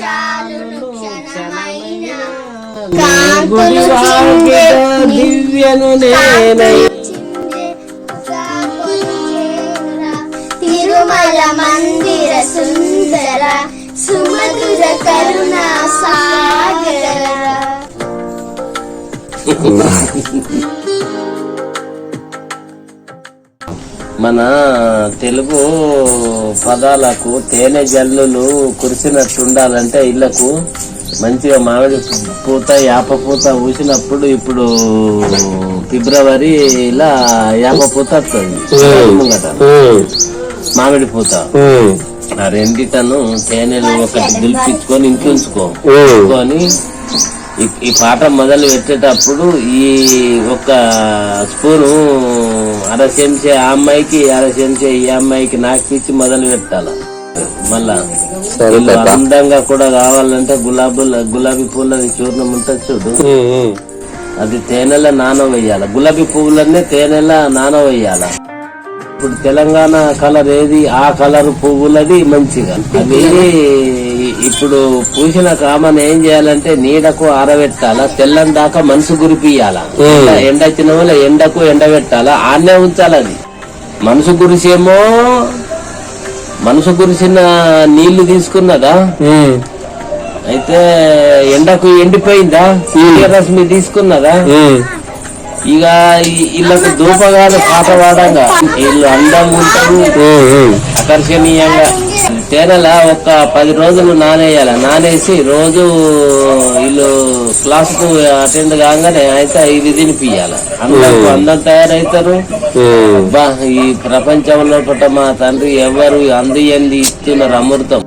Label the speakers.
Speaker 1: చాలును క్షణమైన.
Speaker 2: గుడి వాకిట దివ్యను నేనై.
Speaker 1: తిరుమల మందిర సుందర సుమధుర కరుణా సాగర.
Speaker 2: మన తెలుగు పదాలకు తేనె జల్లులు కురిసినట్టు ఉండాలంటే ఇళ్ళకు మంచిగా మామిడి పూత యాప పూత ఊసినప్పుడు ఇప్పుడు ఫిబ్రవరిలా యాప పూత వస్తుంది. మామిడి పూత. ఆ రెండిటను తేనెలు ఒకటి దులిపించుకొని ఇంట్లో ఉంచుకో ఉంచుకొని ఈ పాట మొదలు పెట్టేటప్పుడు ఈ ఒక స్పూను అర చెంచా ఆ అమ్మాయికి అర చెంచా ఈ అమ్మాయికి నాకు ఇచ్చి మొదలు పెట్టాల. మళ్ళా అందంగా కూడా కావాలంటే గులాబీ గులాబీ పూలని చూర్ణం ఉంటుంది చూడు. అది తేనెల నాన వేయాల. గులాబీ పువ్వులన్నీ తేనెల నాన వేయాల. ఇప్పుడు తెలంగాణ కలర్ ఏది? ఆ కలర్ పువ్వులది మంచిగా. అది ఇప్పుడు పూసిన కామన్ ఏం చేయాలంటే నీడకు ఆరబెట్టాలా తెల్లని దాకా మనసు గురిపియాల ఎండ వచ్చిన వాళ్ళ ఎండకు ఎండబెట్టాలా ఆన్నే ఉంచాలి అది. మనసు గురిసేమో మనసు గురిసిన నీళ్ళు తీసుకున్నదా? అయితే ఎండకు ఎండిపోయిందా? సూర్యరశ్మి తీసుకున్నదా? ఇక వీళ్ళకు ధూపగాను పాట పాడంగా వీళ్ళు అందంగా ఉంటారు. ఆకర్షణీయంగా. తేనెల ఒక పది రోజులు నానేయాల. నానేసి రోజు వీళ్ళు క్లాస్కు అటెండ్ కాగానే అయితే ఇది తినిపియాల అందరూ అందం తయారవుతారు బా ఈ ప్రపంచంలో పట్ట మా తండ్రి ఎవరు అంది ఎంది ఇస్తున్నారు అమృతం.